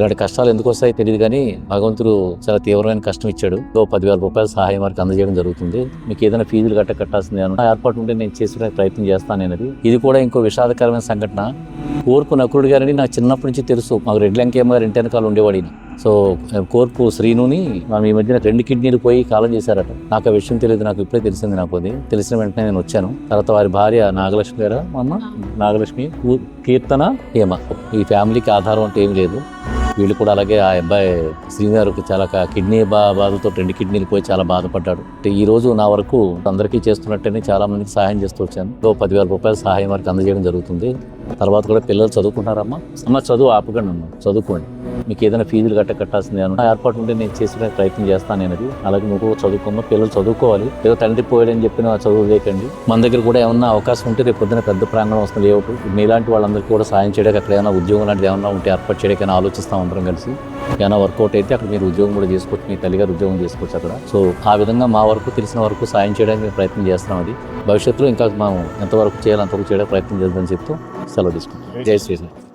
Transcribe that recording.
ఇలాంటి కష్టాలు ఎందుకు వస్తాయో తెలియదు కానీ భగవంతుడు చాలా తీవ్రమైన కష్టం ఇచ్చాడు. ఓ పదివేల రూపాయల సహాయం వారికి అందజేయడం జరుగుతుంది. మీకు ఏదైనా ఫీజులు గట్ట కట్టాల్సింది అన్న ఏర్పాటు ఉంటే నేను చేసే ప్రయత్నం చేస్తాను అనేది. ఇది కూడా ఇంకో విషాదకరమైన సంఘటన. కోర్పు నకురుడు గారని నాకు చిన్నప్పటి నుంచి తెలుసు. మాకు రెడ్డి గారు ఇంటి వెనకాల ఉండేవాడిని. సో కోర్పు శ్రీనుని మనం ఈ మధ్యన రెండు కిడ్నీలు పోయి కాలం చేశారట. నాకు ఆ విషయం తెలియదు. నాకు ఇప్పుడే తెలిసింది నాకు అది. తెలిసిన వెంటనే నేను వచ్చాను. తర్వాత వారి భార్య నాగలక్ష్మి గారు? అమ్మ? నాగలక్ష్మి. కీర్తన హేమ. ఈ ఫ్యామిలీకి ఆధారం అంటే ఏం లేదు. వీళ్ళు కూడా అలాగే ఆ అబ్బాయి శ్రీనివారికి చాలా కిడ్నీ బా బాధతో రెండు కిడ్నీలు పోయి చాలా బాధపడ్డాడు. అంటే ఈ రోజు నా వరకు అందరికీ చేస్తున్నట్టే చాలా మందికి సహాయం చేస్తూ వచ్చాను. పదివేల రూపాయల సహాయం వారికి అందజేయడం జరుగుతుంది. తర్వాత కూడా పిల్లలు చదువుకున్నారమ్మా అమ్మ చదువు ఆపకండి అమ్మ చదువుకోండి. మీకు ఏదైనా ఫీజులు గట్ట కట్టాల్సింది అని ఏర్పాటు ఉంటే నేను చేసే ప్రయత్నం చేస్తాను నేను అది. అలాగే నువ్వు కూడా చదువుకోమ్మా పిల్లలు చదువుకోవాలి. ఏదో తండ్రి పోయాడని చెప్పిన చదువు లేకండి. మన దగ్గర కూడా ఏమన్నా అవకాశం ఉంటే రేపు పొద్దున పెద్ద ప్రాంగణం వస్తుంది లేవు మీలాంటి వాళ్ళందరికీ కూడా సాయం చేయడానికి అక్కడ ఏమైనా ఉద్యోగం లాంటిది ఏమన్నా ఉంటే ఏర్పాటు చేయడానికి ఆలోచిస్తాం అందరం కలిసి. ఏమైనా వర్కౌట్ అయితే అక్కడ మీరు ఉద్యోగం కూడా చేసుకోవచ్చు మీ తల్లిగారు ఉద్యోగం చేసుకోవచ్చు అక్కడ. సో ఆ విధంగా మా వరకు తెలిసిన వరకు సాయం చేయడానికి మేము ప్రయత్నం చేస్తాం అది. భవిష్యత్తులో ఇంకా మనం ఎంతవరకు చేయాలి అంతవరకు చేయడానికి ప్రయత్నం చేద్దామని చెప్తూ సెలవు తీసుకుంటాం జై శ్రీరామ్